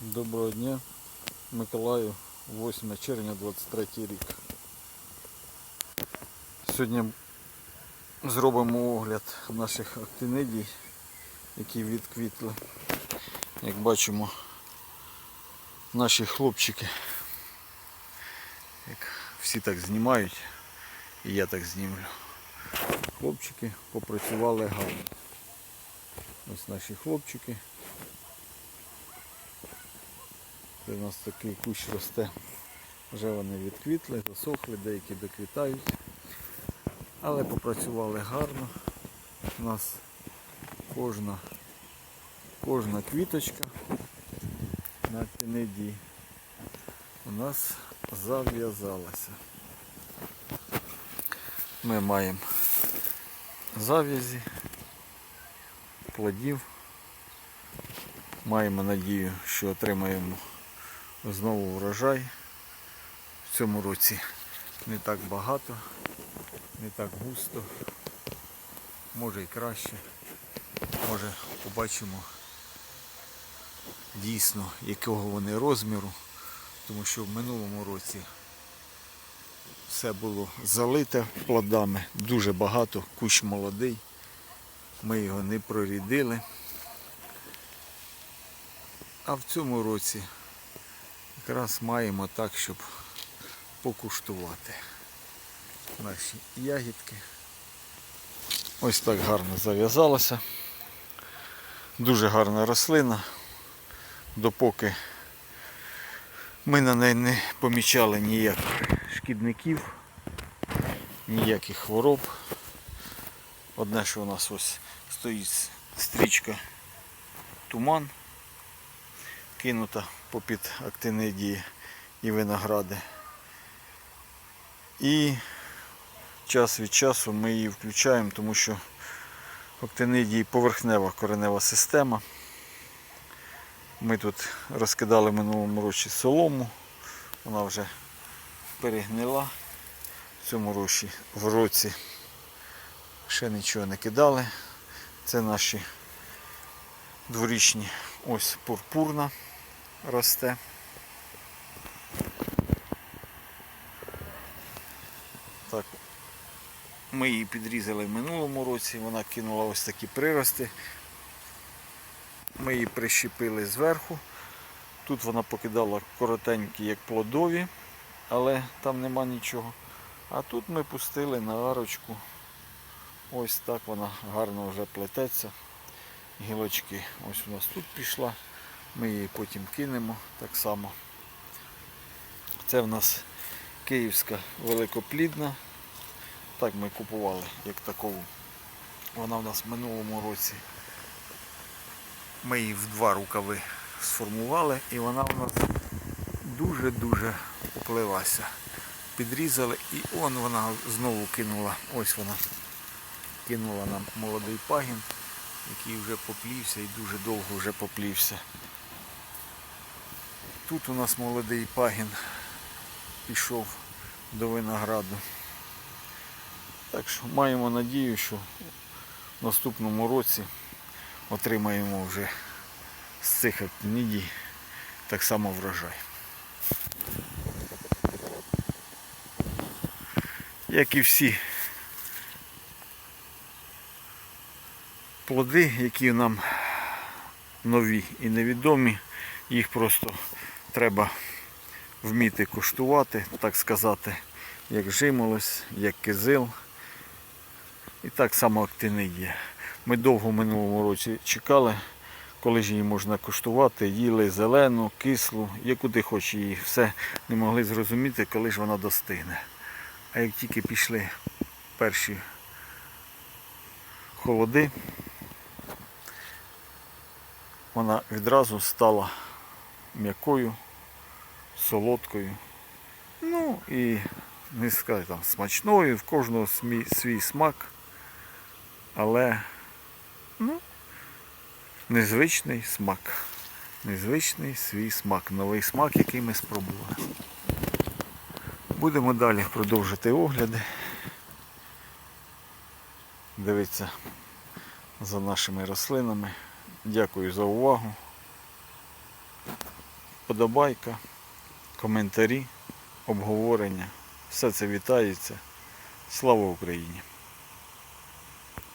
Доброго дня, Миколаїв, 8 червня 23 рік. Сьогодні зробимо огляд наших актинидій, які відквітли. Як бачимо, наші хлопчики, як всі так знімають, і я так знімлю. Хлопчики попрацювали гарно. Ось наші хлопчики. Це у нас такий кущ росте. Вже вони відквітли, засохли, деякі доквітають. Але попрацювали гарно. У нас кожна, кожна квіточка на актинидії у нас зав'язалася. Ми маємо зав'язі, плодів. Маємо надію, що отримаємо знову врожай. В цьому році не так багато, не так густо, може і краще. Може побачимо дійсно якого вони розміру, тому що в минулому році все було залите плодами, дуже багато, кущ молодий. Ми його не прорідили. А в цьому році якраз маємо так, щоб покуштувати наші ягідки. Ось так гарно зав'язалося. Дуже гарна рослина. Допоки ми на неї не помічали ніяких шкідників, ніяких хвороб. Одне, що у нас ось стоїть стрічка туман кинута попід актинидії і виногради. І час від часу ми її включаємо, тому що актинидії поверхнева коренева система. Ми тут розкидали минулому році солому, вона вже перегнила. В цьому році, в році ще нічого не кидали. Це наші дворічні ось пурпурна росте. Так, ми її підрізали в минулому році, вона кинула ось такі прирости. Ми її прищепили зверху. Тут вона покидала коротенькі, як плодові, але там нема нічого. А тут ми пустили на арочку. Ось так вона гарно вже плететься. Гілочки ось у нас тут пішла. Ми її потім кинемо так само. Це в нас київська великоплідна. Так ми купували як такову. Вона в нас в минулому році. Ми її в два рукави сформували і вона в нас дуже-дуже поплилася. Підрізали і он вона знову кинула. Ось вона кинула нам молодий пагін, який вже поплівся і дуже довго вже поплівся. Тут у нас молодий пагін пішов до винограду. Так що маємо надію, що в наступному році отримаємо вже з цих актинідій так само врожай. Як і всі плоди, які нам нові і невідомі, їх просто треба вміти куштувати, так сказати, як жимолось, як кизил. І так само актинидія. Ми довго минулому році чекали, коли ж її можна куштувати, їли зелену, кислу, яку ти хочеш її. Все не могли зрозуміти, коли ж вона достигне. А як тільки пішли перші холоди, вона відразу стала м'якою, солодкою. Ну і не сказати там смачною, в кожного смі- свій смак. Але ну, незвичний смак. Незвичний свій смак, новий смак, який ми спробували. Будемо далі продовжити огляди. Дивіться за нашими рослинами. Дякую за увагу. подобайка, коментарі, обговорення. Все це вітається. Слава Україні!